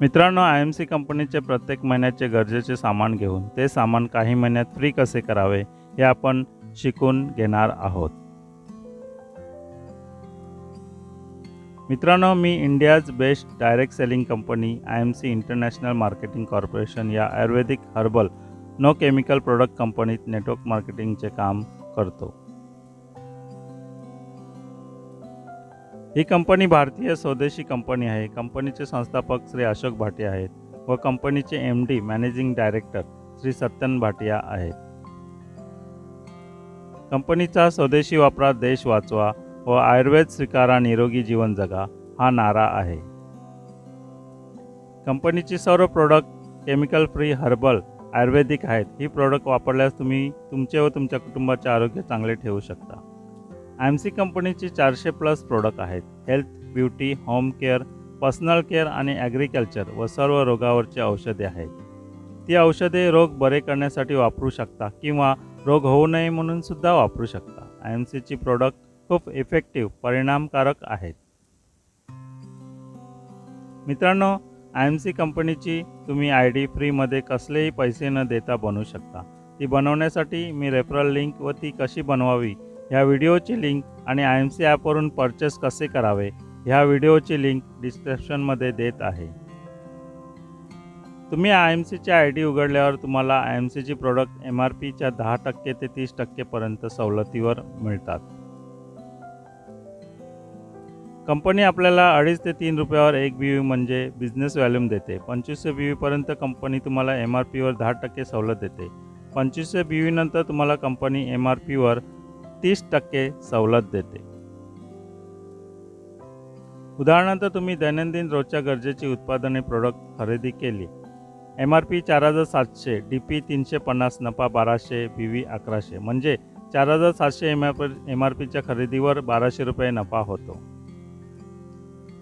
मित्रांनो I M C कंपनीचे प्रत्येक महिन्याचे गरजेचे सामान घेऊन ते सामान काही महिन्यात फ्री कसे करावे हे आपण शिकून घेणार आहोत. मित्रांनो मी India's best direct selling company I M C international marketing corporation या Ayurvedic herbal no chemical product कंपनीत नेटवर्क मार्केटिंगचे काम करतो. ही कंपनी भारतीय स्वदेशी कंपनी आहे. कंपनीचे संस्थापक श्री अशोक भाटिया आहेत व कंपनीचे M D managing director Shri Satyan Bhatia आहेत. कंपनीचा स्वदेशी वापरा देश वाचवा व आयुर्वेद स्वीकारा निरोगी जीवन जगा हा नारा आहे. कंपनीची सर्व product chemical free herbal Ayurvedic आहेत. ही प्रोडक्ट वापरल्यास तुम्ही तुमचे व तुमच्या कुटुंबाचे आरोग्य चांगले ठेवू शकता. आय एम सी कंपनीची चारशे प्लस प्रोडक्ट आहेत. Health beauty home care personal care आणि ॲग्रिकल्चर व सर्व रोगावरची औषधे आहेत. ती औषधे रोग बरे करण्यासाठी वापरू शकता किंवा रोग होऊ नये म्हणून सुद्धा वापरू शकता. आय एम सीची प्रोडक्ट खूप इफेक्टिव्ह परिणामकारक आहेत. मित्रांनो आय एम सी कंपनीची तुम्ही आय डी फ्रीमध्ये कसलेही पैसे न देता बनवू शकता. ती बनवण्यासाठी मी रेफरल लिंक व ती कशी बनवावी ह्या व्हिडिओची लिंक आणि आय एम सी ॲपवरून परचेस कसे करावे ह्या व्हिडिओची लिंक डिस्क्रिप्शनमध्ये देत आहे. तुम्ही आय एम सीचे आय डी उघडल्यावर तुम्हाला आय एम सीची प्रोडक्ट एम आर पीच्या दहा टक्के ते तीस टक्केपर्यंत सवलतीवर मिळतात. कंपनी आपल्याला अडीच ते तीन रुपयावर एक बी व्ही म्हणजे बिझनेस व्हॅल्यूम देते. पंचवीसशे बी व्हीपर्यंत कंपनी तुम्हाला एम आर पीवर दहा टक्के सवलत देते. पंचवीसशे बी व्ही नंतर तुम्हाला कंपनी एम आर पीवर तीस टक्के सवलत देते. उदाहरणार्थ तुम्ही दैनंदिन रोजच्या गरजेची उत्पादने प्रोडक्ट खरेदी केली. एम आर पी चार हजार सातशे डी पी तीनशे पन्नास नफा बाराशे बी व्ही अकराशे. म्हणजे चार हजार सातशे M R P M R पीच्या खरेदीवर बाराशे रुपये नफा होतो.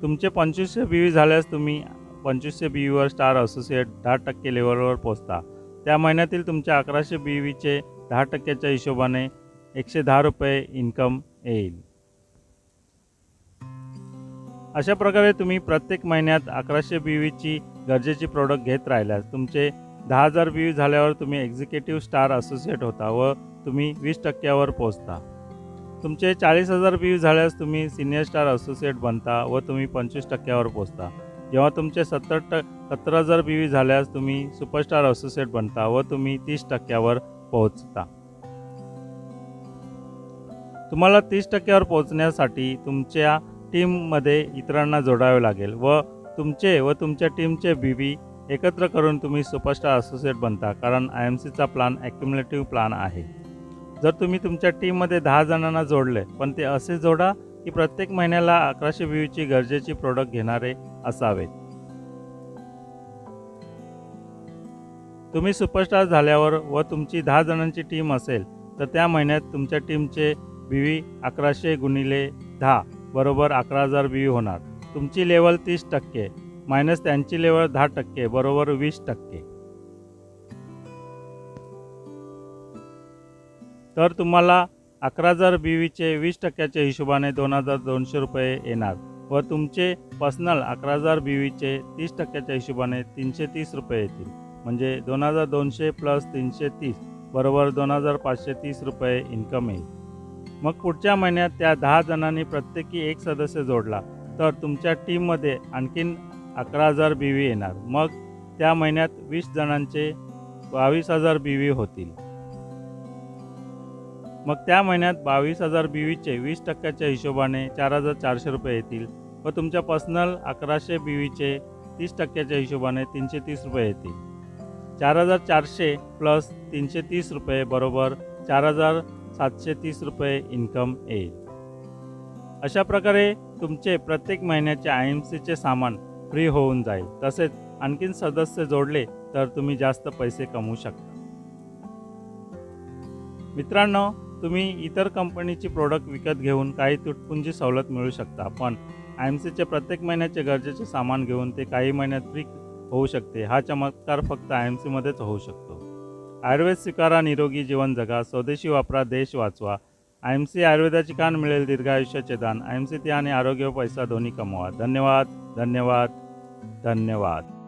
तुमचे पंचवीसशे बी व्ही झाल्यास तुम्ही पंचवीसशे बी व्हीवर स्टार असोसिएट दहा टक्के लेवलवर पोचता त्या महिन्यातील तुमच्या अकराशे बी व्हीचे दहा टक्क्याच्या हिशोबाने एकशे दहा रुपये इन्कम येईल. अशा प्रकारे तुम्ही प्रत्येक महिन्यात अकराशे बी व्हीची गरजेची प्रोडक्ट घेत राहिल्यास तुमचे दहा हजार बी व्ही झाल्यावर तुम्ही एक्झिक्युटिव्ह स्टार असोसिएट होता व तुम्ही वीस टक्क्यावर पोहोचता. तुमचे चाळीस हजार बी व्ही झाल्यास तुम्ही सिनियर स्टार असोसिएट बनता व तुम्ही पंचवीस टक्क्यावर पोहोचता. जेव्हा तुमचे सत्तर ट सत्तर हजार बी व्ही झाल्यास तुम्ही सुपरस्टार असोसिएट बनता व तुम्ही तीस टक्क्यावर पोहोचता. तुम्हाला तीस टक्क्यावर पोहोचण्यासाठी तुमच्या टीममध्ये इतरांना जोडावे लागेल व तुमचे व तुमच्या टीमचे बी बी एकत्र करून तुम्ही सुपरस्टार असोसिएट बनता कारण आय एम सीचा प्लान ॲक्युमुलेटिव्ह प्लान आहे. जर तुम्ही तुमच्या टीममध्ये दहा जणांना जोडले पण ते असे जोडा की प्रत्येक महिन्याला अकराशे व्ह्यूची गरजेची प्रोडक्ट घेणारे असावेत. तुम्ही सुपरस्टार झाल्यावर व तुमची दहा जणांची टीम असेल तर त्या महिन्यात तुमच्या टीमचे बी व्ही अकराशे गुणिले दहा बरोबर अकरा हजार बी व्ही होणार. तुमची लेवल तीस टक्के मायनस त्यांची लेवल दहा टक्के बरोबर वीस टक्के. तर तुम्हाला अकरा हजार बी व्हीचे वीस टक्क्याच्या हिशोबाने दोन हजार दोनशे रुपये येणार व तुमचे पर्सनल अकरा हजार बी व्हीचे तीस टक्क्याच्या हिशोबाने तीनशे तीस रुपये येतील. म्हणजे दोन हजार दोनशे प्लस तीनशे तीस बरोबर दोन हजार पाचशे तीस रुपये इन्कम येईल. मग पुढच्या महिन्यात त्या दहा जणांनी प्रत्येकी एक सदस्य जोडला. तर तुमच्या टीममध्ये आणखीन अकरा हजार बी व्ही येणार. मग त्या महिन्यात वीस जणांचे बावीस हजार बी व्ही होतील. मग त्या महिन्यात बावीस हजार बी व्हीचे वीस टक्क्याच्या हिशोबाने चार हजार चारशे रुपये येतील. व तुमच्या पर्सनल अकराशे बी व्हीचे तीस टक्क्याच्या हिशोबाने तीनशे तीस रुपये येतील. चार हजार चारशे प्लस तीनशे तीस रुपये बरोबर चार हजार सातशे तीस रुपये इन्कम येईल. अशा प्रकारे तुमचे प्रत्येक महिन्याचे आय एम सीचे सामान फ्री होऊन जाईल. तसेच आणखीन सदस्य जोडले तर तुम्ही जास्त पैसे कमवू शकता. मित्रांनो तुम्ही इतर कंपनीची प्रोडक्ट विकत घेऊन काही तुटपुंजी सवलत मिळू शकता पण आय एम सीचे प्रत्येक महिन्याचे गरजेचे सामान घेऊन ते काही महिन्यात फ्री होऊ शकते. हा चमत्कार फक्त आय एम सीमध्येच होऊ शकतो. आयुर्वेद स्वीकारा निरोगी जीवन जगा स्वदेशी वापरा देश वाचवा. आय एम सी आयुर्वेदाची कान मिळेल दीर्घायुष्याचे दान. आय एम सी आणि आरोग्य पैसा दोन्ही कमवा. धन्यवाद धन्यवाद धन्यवाद.